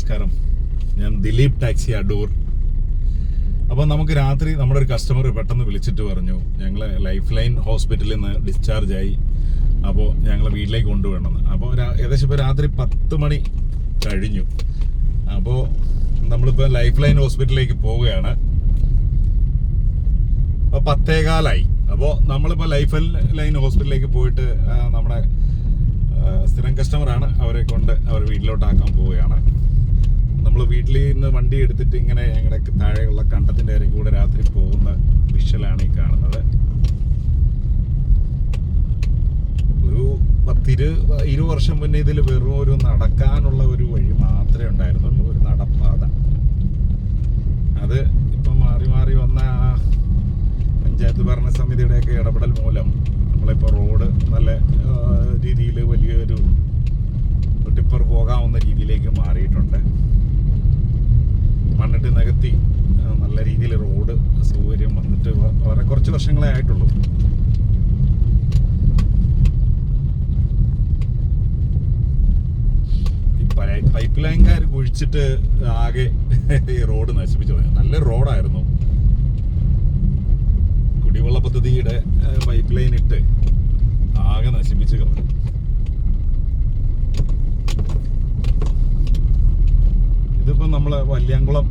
നമസ്കാരം. ഞാൻ ദിലീപ് ടാക്സി അടൂർ. അപ്പോൾ നമുക്ക് രാത്രി നമ്മുടെ ഒരു കസ്റ്റമർ പെട്ടെന്ന് വിളിച്ചിട്ട് പറഞ്ഞു ഞങ്ങൾ ലൈഫ് ലൈൻ ഹോസ്പിറ്റലിൽ നിന്ന് ഡിസ്ചാർജ് ആയി. അപ്പോൾ ഞങ്ങൾ വീട്ടിലേക്ക് കൊണ്ടുപോകണമെന്ന് അപ്പോൾ ഏകദേശം ഇപ്പോൾ രാത്രി പത്ത് മണി കഴിഞ്ഞു. അപ്പോൾ നമ്മളിപ്പോൾ ലൈഫ് ലൈൻ ഹോസ്പിറ്റലിലേക്ക് പോവുകയാണ്. അപ്പോൾ പത്തേകാലായി. അപ്പോൾ നമ്മളിപ്പോൾ ലൈഫ് ലൈൻ ഹോസ്പിറ്റലിലേക്ക് പോയിട്ട് നമ്മുടെ സ്ഥിരം കസ്റ്റമറാണ് അവരെ കൊണ്ട് അവർ വീട്ടിലോട്ടാക്കാൻ പോവുകയാണ്. നമ്മൾ വീട്ടിൽ നിന്ന് വണ്ടി എടുത്തിട്ട് ഇങ്ങനെ ഞങ്ങളുടെ താഴെയുള്ള കണ്ടത്തിന്റെ ഇടയിൽ കൂടെ രാത്രി പോകുന്ന വിഷ്വലാണ് ഈ കാണുന്നത്. ഒരു പത്തിരു ഇരു വർഷം മുന്നേ ഇതിൽ വെറും ഒരു നടക്കാനുള്ള ഒരു വഴി മാത്രമേ ഉണ്ടായിരുന്നുള്ളൂ ഒരു നടപ്പാത. അത് ഇപ്പം മാറി മാറി വന്ന ആ പഞ്ചായത്ത് ഭരണസമിതിയുടെയൊക്കെ ഇടപെടൽ മൂലം നമ്മളിപ്പോൾ റോഡ് നല്ല രീതിയിൽ വലിയൊരു ടിപ്പർ പോകാവുന്ന രീതിയിലേക്ക് മാറിയിട്ടുണ്ട്. മണ്ണിട്ട് നികത്തി നല്ല രീതിയിൽ റോഡ് സൗകര്യം വന്നിട്ട് വളരെ കുറച്ച് വർഷങ്ങളെ ആയിട്ടുള്ളൂ. പൈപ്പ് ലൈൻകാർ കുഴിച്ചിട്ട് ആകെ ഈ റോഡ് നശിപ്പിച്ചു കളഞ്ഞു. നല്ല റോഡായിരുന്നു. കുടിവെള്ള പദ്ധതിയുടെ പൈപ്പ് ലൈൻ ഇട്ട് ആകെ നശിപ്പിച്ച് കളഞ്ഞു. ഇതിപ്പോ നമ്മൾ വല്യാങ്കുളം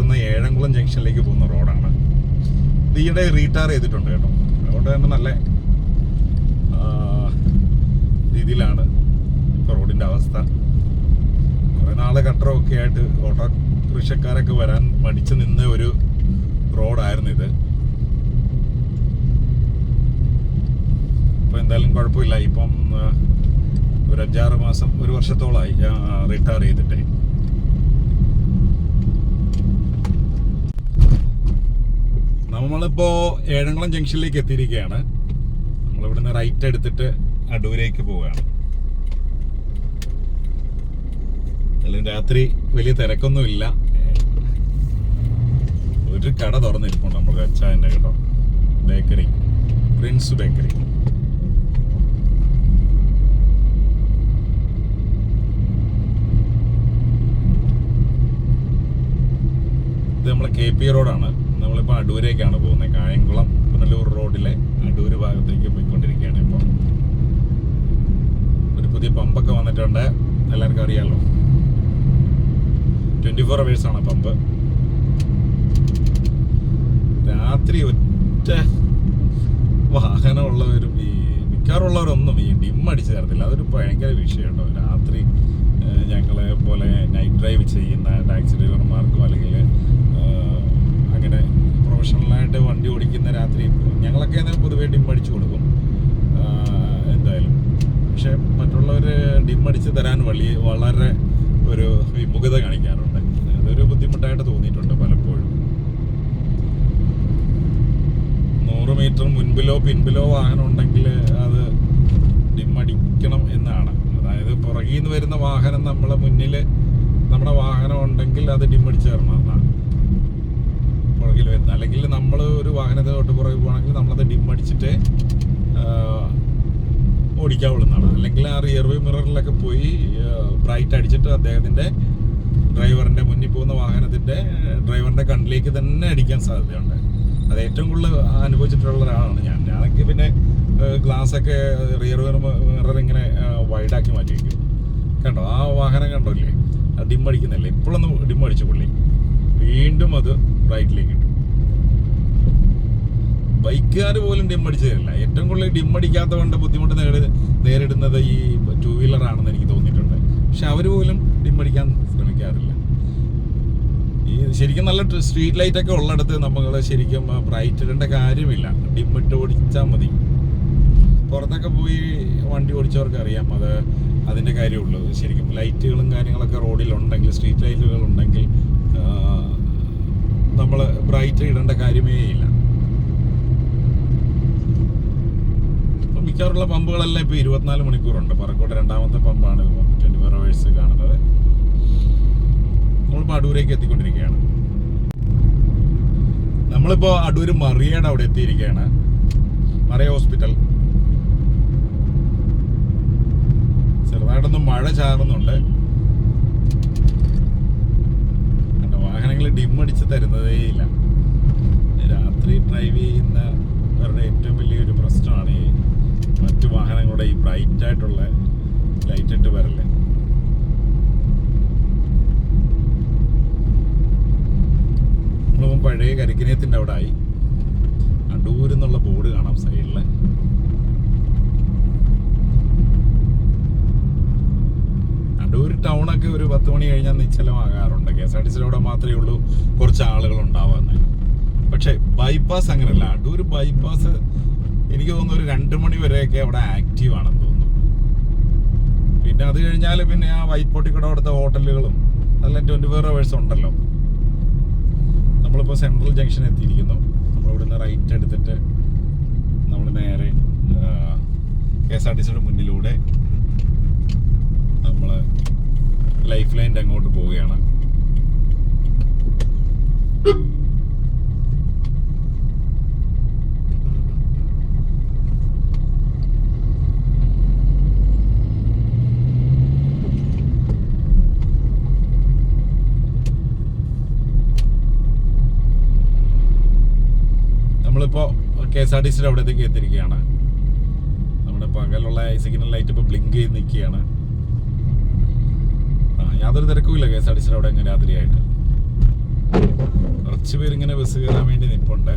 നിന്ന് ഏഴംകുളം ജംഗ്ഷനിലേക്ക് പോകുന്ന റോഡാണ്. ഈയിടെ റീടാർ ചെയ്തിട്ടുണ്ട് കേട്ടോ. അതുകൊണ്ട് തന്നെ നല്ല രീതിയിലാണ് ഇപ്പോൾ റോഡിന്റെ അവസ്ഥ. കുറേ നാളെ കട്ടറൊക്കെ ആയിട്ട് ഓട്ടോ റിക്ഷക്കാരൊക്കെ വരാൻ മടിച്ചു നിന്ന ഒരു റോഡായിരുന്നു ഇത്. ഇപ്പോൾ എന്തായാലും കുഴപ്പമില്ല. ഇപ്പം ഒരു അഞ്ചാറ് മാസം ഒരു വർഷത്തോളമായി റിട്ടയർ ചെയ്തിട്ടേ. നമ്മളിപ്പോ ഏഴംകുളം ജംഗ്ഷനിലേക്ക് എത്തിയിരിക്കുകയാണ്. നമ്മൾ ഇവിടുന്ന് റൈറ്റ് എടുത്തിട്ട് അടൂരേക്ക് പോവുകയാണ്. എന്തായാലും രാത്രി വലിയ തിരക്കൊന്നുമില്ല. ഒരു കട തുറന്നിരിപ്പുണ്ട് നമുക്ക് അച്ഛന്റെ കേട്ടോ ബേക്കറി പ്രിൻസ് ബേക്കറി ഇത് നമ്മളെ കെ പി റോഡാണ് നമ്മളിപ്പോൾ അടൂരേക്കാണ് പോകുന്നത് കായംകുളം പുനലൂർ റോഡിലെ അടൂര് ഭാഗത്തേക്ക് പോയിക്കൊണ്ടിരിക്കുകയാണ് ഇപ്പോൾ ഒരു പുതിയ പമ്പൊക്കെ വന്നിട്ടുണ്ട്. എല്ലാവർക്കും അറിയാമല്ലോ ട്വന്റി ഫോർ അവേഴ്സ് ആണ് പമ്പ്. രാത്രി ഒറ്റ വാഹനമുള്ളവരും ഈ മിക്കാറുള്ളവരൊന്നും ഈ ഡിം അടിച്ച് തരത്തില്ല. അതൊരു ഭയങ്കര വിഷയമുണ്ടോ രാത്രി ഞങ്ങളെ പോലെ നൈറ്റ് ഡ്രൈവ് ചെയ്യുന്ന ടാക്സി ഡ്രൈവർമാർക്കും അല്ലെങ്കിൽ അങ്ങനെ പ്രൊഫഷണലായിട്ട് വണ്ടി ഓടിക്കുന്ന രാത്രി ഞങ്ങളൊക്കെ ആണെങ്കിൽ പൊതുവേ ഡിം അടിച്ചു കൊടുക്കും. എന്തായാലും. പക്ഷെ മറ്റുള്ളവർ ഡിം അടിച്ച് തരാൻ വഴി വളരെ ഒരു വിമുഖത കാണിക്കാറുണ്ട്. അതൊരു ബുദ്ധിമുട്ടായിട്ട് തോന്നിയിട്ടുണ്ട് പലപ്പോഴും. നൂറ് മീറ്റർ മുൻപിലോ പിൻപിലോ വാഹനം ഉണ്ടെങ്കിൽ അത് ഡിം അടിക്കണം എന്നാണ്. അതായത് പുറകിൽ നിന്ന് വരുന്ന വാഹനം നമ്മളെ മുന്നിൽ നമ്മുടെ വാഹനം ഉണ്ടെങ്കിൽ അത് ഡിം അടിച്ച് തരണം എന്നാണ്. പുറകിൽ വരുന്നത്. അല്ലെങ്കിൽ നമ്മൾ ഒരു വാഹനത്തെ തൊട്ട് പുറകിൽ പോകണമെങ്കിൽ നമ്മളത് ഡിമ്മടിച്ചിട്ട് ഓടിക്കാവുള്ളതാണ്. എന്നാണ് അല്ലെങ്കിൽ ആ റിയർ വ്യൂ മിററിലൊക്കെ പോയി ബ്രൈറ്റ് അടിച്ചിട്ട് അദ്ദേഹത്തിന്റെ ഡ്രൈവറിന്റെ മുന്നിൽ പോകുന്ന വാഹനത്തിന്റെ ഡ്രൈവറിന്റെ കണ്ണിലേക്ക് തന്നെ അടിക്കാൻ സാധ്യതയുണ്ട്. അത് ഏറ്റവും കൂടുതൽ അനുഭവിച്ചിട്ടുള്ള ഒരാളാണ് ഞാൻ. ഞാനൊക്കെ പിന്നെ ഗ്ലാസ് ഒക്കെ റിയർ മിറർ ഇങ്ങനെ വൈഡാക്കി മാറ്റി വയ്ക്കും കണ്ടോ? ആ വാഹനം കണ്ടോല്ലേ അത് ഡിം അടിക്കുന്നില്ല? ഇപ്പോഴൊന്ന് ഡിം പുള്ളി. വീണ്ടും അത് റൈറ്റിലേക്ക് ഇട്ടു. ബൈക്കുകാർ പോലും ഡിം അടിച്ചു തരില്ല ഏറ്റവും കൂടുതൽ ഡിം അടിക്കാത്ത കൊണ്ട് ബുദ്ധിമുട്ട് നേടി നേരിടുന്നത് ഈ ടൂ വീലറാണെന്ന് എനിക്ക് തോന്നിയിട്ടുണ്ട്. പക്ഷെ അവർ പോലും ഡിമ്മടിക്കാൻ ശ്രമിക്കാറില്ല. ഈ ശരിക്കും നല്ല സ്ട്രീറ്റ് ലൈറ്റ് ഒക്കെ ഉള്ളിടത്ത് നമ്മൾ ശരിക്കും ബ്രൈറ്റ് ഇടേണ്ട കാര്യമില്ല. ഡിമ്മിട്ട് ഓടിച്ചാൽ മതി. പുറത്തൊക്കെ പോയി വണ്ടി ഓടിച്ചവർക്ക് അറിയാം അത് അതിന്റെ കാര്യമുള്ളൂ ശരിക്കും ലൈറ്റുകളും കാര്യങ്ങളൊക്കെ റോഡിലുണ്ടെങ്കിൽ സ്ട്രീറ്റ് ലൈറ്റുകൾ ഉണ്ടെങ്കിൽ നമ്മൾ ബ്രൈറ്റ് ഇടേണ്ട കാര്യമേ ഇല്ല. ഇപ്പം മിക്കവാറുള്ള പമ്പുകളെല്ലാം ഇപ്പോൾ ഇരുപത്തിനാല് മണിക്കൂറുണ്ട്. പറക്കോട്ടെ രണ്ടാമത്തെ പമ്പാണ് ട്വന്റി ഫോർ അവേഴ്സ് കാണുന്നത്. നമ്മളിപ്പോൾ അടൂരേക്ക് എത്തിക്കൊണ്ടിരിക്കുകയാണ്. നമ്മളിപ്പോൾ അടൂർ മറിയയുടെ അവിടെ എത്തിയിരിക്കുകയാണ്. Maria hospital. ചെറുതായിട്ടൊന്ന് മഴ ചാറുന്നുണ്ട്. ഡിം അടിച്ച് തരുന്നതേ ഇല്ല. രാത്രി ഡ്രൈവ് ചെയ്യുന്നവരുടെ ഏറ്റവും വലിയൊരു പ്രശ്നമാണ് ഈ മറ്റു വാഹനങ്ങളുടെ ഈ ബ്രൈറ്റ് ആയിട്ടുള്ള ലൈറ്റ് ഇട്ട് വരല്ലേ നമ്മളിപ്പം പഴയ കരിക്കിനയത്തിന്റെ അവിടെ ആയി അടൂരെന്നുള്ള ബോർഡ് കാണാം സൈഡിൽ അടൂർ ടൗണൊക്കെ ഒരു പത്ത് മണി കഴിഞ്ഞാൽ നിശ്ചലമാകാറുണ്ട് കെ എസ് ആർ ടി സിയിലൂടെ മാത്രമേ ഉള്ളൂ കുറച്ച് ആളുകൾ ഉണ്ടാവാന്ന് പക്ഷേ ബൈപ്പാസ് അങ്ങനെയല്ല അടൂർ ബൈപ്പാസ് എനിക്ക് തോന്നുന്നു ഒരു രണ്ട് മണി വരെയൊക്കെ അവിടെ ആക്റ്റീവ് ആണെന്ന് തോന്നുന്നു. പിന്നെ അത് കഴിഞ്ഞാൽ പിന്നെ ആ വൈറ്റ് പൊട്ടിക്കട അവിടുത്തെ ഹോട്ടലുകളും അതെല്ലാം ട്വന്റി ഫോർ അവേഴ്സ് ഉണ്ടല്ലോ. നമ്മളിപ്പോൾ സെൻട്രൽ ജംഗ്ഷൻ എത്തിയിരിക്കുന്നു. നമ്മൾ ഇവിടുന്ന് റൈറ്റ് എടുത്തിട്ട് നമ്മൾ നേരെ കെ എസ് ആർ ടി സിയുടെ മുന്നിലൂടെ നമ്മൾ ലൈഫ് ലൈൻ അങ്ങോട്ട് പോവുകയാണ്. നമ്മളിപ്പോ കെ എസ് ആർ ടി സിയുടെ അവിടത്തേക്ക് എത്തിയിരിക്കുകയാണ്. നമ്മുടെ പകലുള്ള സിഗ്നൽ ലൈറ്റ് ഇപ്പോൾ ബ്ലിങ്ക് ചെയ്ത് നിൽക്കുകയാണ്. യാതൊരു തിരക്കുമില്ല. കെ എസ് ആർ ടി സിയുടെ അവിടെ ഇങ്ങനെ രാത്രിയായിട്ട് കുറച്ച് പേരിങ്ങനെ ബസ് കയറാൻ വേണ്ടി നിൽപ്പുണ്ട്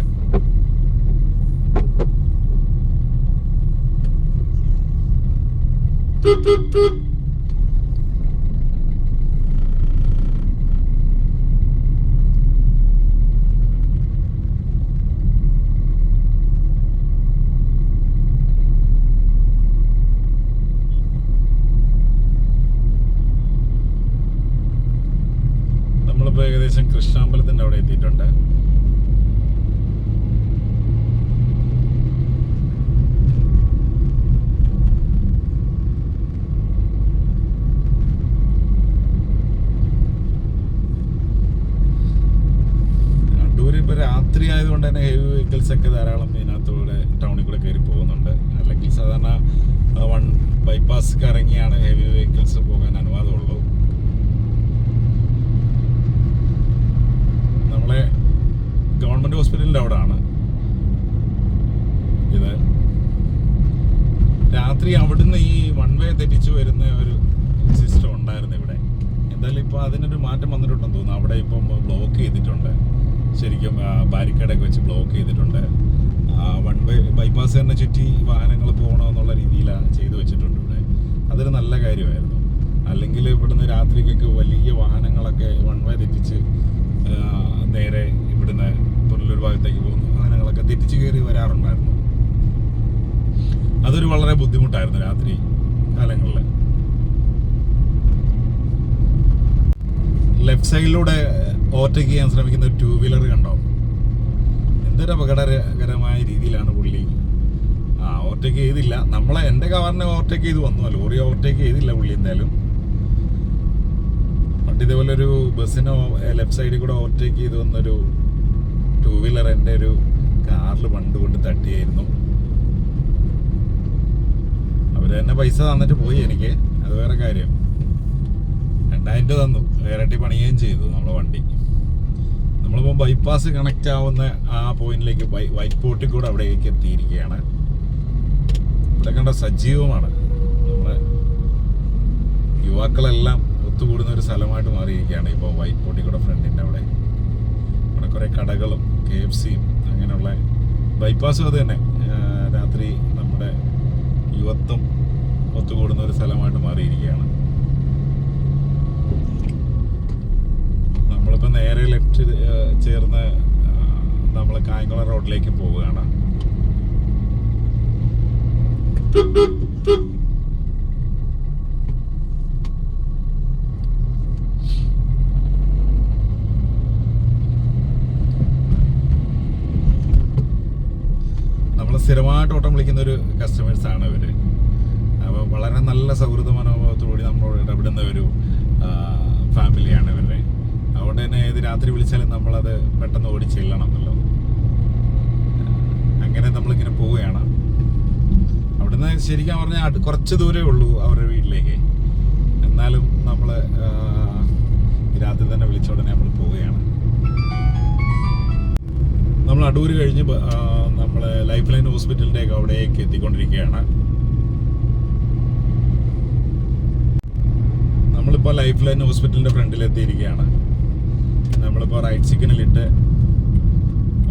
നമ്മളിപ്പോൾ ഏകദേശം കൃഷ്ണാമ്പലത്തിന്റെ അവിടെ എത്തിയിട്ടുണ്ട് അടൂർ ഇപ്പോൾ ആയതുകൊണ്ട് തന്നെ ഹെവി വെഹിക്കിൾസ് ഒക്കെ ധാരാളം ഇതിനകത്തൂടെ ടൗണിൽ കൂടെ കയറി പോകുന്നുണ്ട്. അല്ലെങ്കിൽ സാധാരണ വൺ ബൈപ്പാസ് കറങ്ങിയാണ് ഹെവി വെഹിക്കിൾസ് പോകാൻ അനുവാദമുള്ളൂ നമ്മളെ ഗവൺമെന്റ് ഹോസ്പിറ്റലിന്റെ അവിടെ ആണ് ഇത് രാത്രി അവിടുന്ന് ഈ വൺ വേ തെറ്റിച്ചു വരുന്ന ഒരു സിസ്റ്റം ഉണ്ടായിരുന്നു ഇവിടെ എന്തായാലും ഇപ്പോൾ അതിനൊരു മാറ്റം വന്നിട്ടുണ്ടെന്ന് തോന്നുന്നു അവിടെ ഇപ്പം ബ്ലോക്ക് ചെയ്തിട്ടുണ്ട് ശരിക്കും ബാരിക്കേഡൊക്കെ വെച്ച് ബ്ലോക്ക് ചെയ്തിട്ടുണ്ട്. വൺ വേ ബൈപ്പാസ് തന്നെ ചുറ്റി വാഹനങ്ങൾ പോകണമെന്നുള്ള രീതിയിലാണ് ചെയ്തു വെച്ചിട്ടുണ്ട് ഇവിടെ. അതൊരു നല്ല കാര്യമായിരുന്നു. അല്ലെങ്കിൽ ഇവിടുന്ന് രാത്രിക്കൊക്കെ വലിയ വാഹനങ്ങളൊക്കെ വൺ വേ തെറ്റിച്ച് നേരെ ഇവിടുന്ന് പുനലൂർ ഭാഗത്തേക്ക് പോകുന്നു വാഹനങ്ങളൊക്കെ തെറ്റിച്ച് കയറി വരാറുണ്ടായിരുന്നു. അതൊരു വളരെ ബുദ്ധിമുട്ടായിരുന്നു രാത്രി കാലങ്ങളിൽ. ലെഫ്റ്റ് സൈഡിലൂടെ ഓവർടേക്ക് ചെയ്യാൻ ശ്രമിക്കുന്ന ഒരു ടൂ വീലർ കണ്ടോ? എന്തൊരു അപകടകരമായ രീതിയിലാണ് പുള്ളി ആ ഓവർടേക്ക് ചെയ്തില്ല. നമ്മളെ എന്റെ കാറിനെ ഓവർടേക്ക് ചെയ്ത് വന്നു. ലോറി ഓവർടേക്ക് ചെയ്തില്ല പുള്ളി എന്തായാലും. പണ്ട് ഇതേപോലെ ഒരു ബസ്സിനോ ലെഫ്റ്റ് സൈഡിൽ കൂടെ ഓവർടേക്ക് ചെയ്ത് വന്നൊരു ടൂ വീലർ എന്റെ ഒരു കാറിൽ പണ്ട് കൊണ്ട് തട്ടിയായിരുന്നു. അവർ തന്നെ പൈസ തന്നിട്ട് പോയി എനിക്ക്. അത് വേറെ കാര്യം. രണ്ടായിരം രൂപ തന്നു. ഇരട്ടി പണിയുകയും ചെയ്തു നമ്മളെ വണ്ടി. നമ്മളിപ്പോൾ ബൈപ്പാസ് കണക്റ്റ് ആവുന്ന ആ പോയിന്റിലേക്ക് വൈറ്റ് പോർട്ടിൽ കൂടെ അവിടേക്ക് എത്തിയിരിക്കുകയാണ്. ഇവിടെ കണ്ട സജീവമാണ്. നമ്മുടെ യുവാക്കളെല്ലാം ഒത്തുകൂടുന്ന ഒരു സ്ഥലമായിട്ട് മാറിയിരിക്കുകയാണ് ഇപ്പോൾ വൈറ്റ് പോർട്ടിൽ കൂടെ ഫ്രണ്ടിന്റെ അവിടെ. അവിടെ കുറേ കടകളും കെ എഫ് സിയും അങ്ങനെയുള്ള ബൈപ്പാസും അത് തന്നെ. രാത്രി നമ്മുടെ യുവത്വം ഒത്തുകൂടുന്ന ഒരു സ്ഥലമായിട്ട് മാറിയിരിക്കുകയാണ് നമ്മളിപ്പോൾ നേരെ ലെഫ്റ്റ് ചേർന്ന് നമ്മൾ കായംകുളം റോഡിലേക്ക് പോവുകയാണ്. സ്ഥിരമായിട്ട് ഓട്ടം വിളിക്കുന്ന ഒരു കസ്റ്റമേഴ്സാണ് ഇവർ അപ്പോൾ വളരെ നല്ല സൗഹൃദ മനോഭാവത്തോടുകൂടി നമ്മളോട് ഇടപെടുന്ന ഒരു ഫാമിലിയാണ് ഇവരുടെ. അതുകൊണ്ട് തന്നെ ഏത് രാത്രി വിളിച്ചാലും നമ്മളത് പെട്ടെന്ന് ഓടി ചെല്ലണമല്ലോ അങ്ങനെ നമ്മളിങ്ങനെ പോവുകയാണ്. അവിടുന്ന് ശരിക്കും പറഞ്ഞാൽ കുറച്ച് ദൂരമേ ഉള്ളൂ അവരുടെ വീട്ടിലേക്ക്. എന്നാലും നമ്മൾ രാത്രി തന്നെ വിളിച്ച ഉടനെ നമ്മൾ പോവുകയാണ്. നമ്മൾ അടൂര് കഴിഞ്ഞ് നമ്മൾ ലൈഫ് ലൈൻ ഹോസ്പിറ്റലിന്റെ ഒക്കെ അവിടേക്ക് എത്തിക്കൊണ്ടിരിക്കുകയാണ്. നമ്മളിപ്പോൾ ലൈഫ് ലൈൻ ഹോസ്പിറ്റലിന്റെ ഫ്രണ്ടിൽ എത്തിയിരിക്കുകയാണ് നമ്മളിപ്പോൾ റൈറ്റ് സിഗ്നലിട്ട്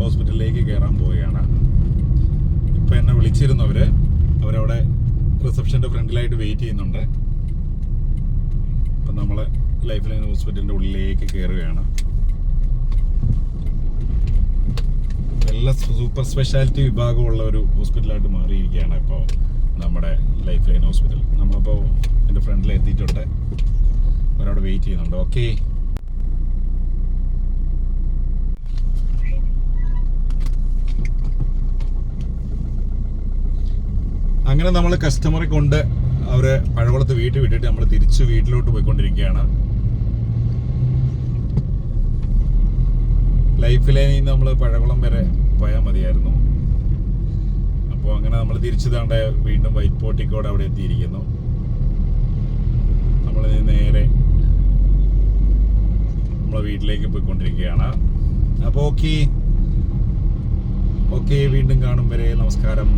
ഹോസ്പിറ്റലിലേക്ക് കയറാൻ പോവുകയാണ്. ഇപ്പം എന്നെ വിളിച്ചിരുന്നവർ അവരവിടെ റിസപ്ഷന്റെ ഫ്രണ്ടിലായിട്ട് വെയിറ്റ് ചെയ്യുന്നുണ്ട്. അപ്പം നമ്മൾ ലൈഫ് ലൈൻ ഹോസ്പിറ്റലിന്റെ ഉള്ളിലേക്ക് കയറുകയാണ് എല്ലാ സൂപ്പർ സ്പെഷ്യാലിറ്റി വിഭാഗമുള്ള ഒരു ഹോസ്പിറ്റലായിട്ട് മാറിയിരിക്കുകയാണ് ഇപ്പോൾ നമ്മുടെ ലൈഫ് ലൈൻ ഹോസ്പിറ്റൽ നമ്മളിപ്പോൾ എന്റെ ഫ്രണ്ടിൽ എത്തിയിട്ടുണ്ട്. അവരവിടെ വെയിറ്റ് ചെയ്യുന്നുണ്ട്. ഓക്കെ അങ്ങനെ നമ്മൾ കസ്റ്റമറെ കൊണ്ട് അവരെ പഴവളത്ത് വീട്ടിൽ വിട്ടിട്ട് നമ്മൾ തിരിച്ച് വീട്ടിലോട്ട് പോയിക്കൊണ്ടിരിക്കുകയാണ്. നിന്ന് നമ്മൾ പഴകുളം വരെ പോയാൽ മതിയായിരുന്നു. അപ്പോൾ അങ്ങനെ നമ്മൾ തിരിച്ചു താണ്ട വീണ്ടും വൈറ്റ് പോട്ടിക്കോട് അവിടെ എത്തിയിരിക്കുന്നു. നമ്മൾ നേരെ നമ്മളെ വീട്ടിലേക്ക് പോയിക്കൊണ്ടിരിക്കുകയാണ്. അപ്പോൾ ഓക്കെ. ഓക്കെ വീണ്ടും കാണും വരെ. നമസ്കാരം.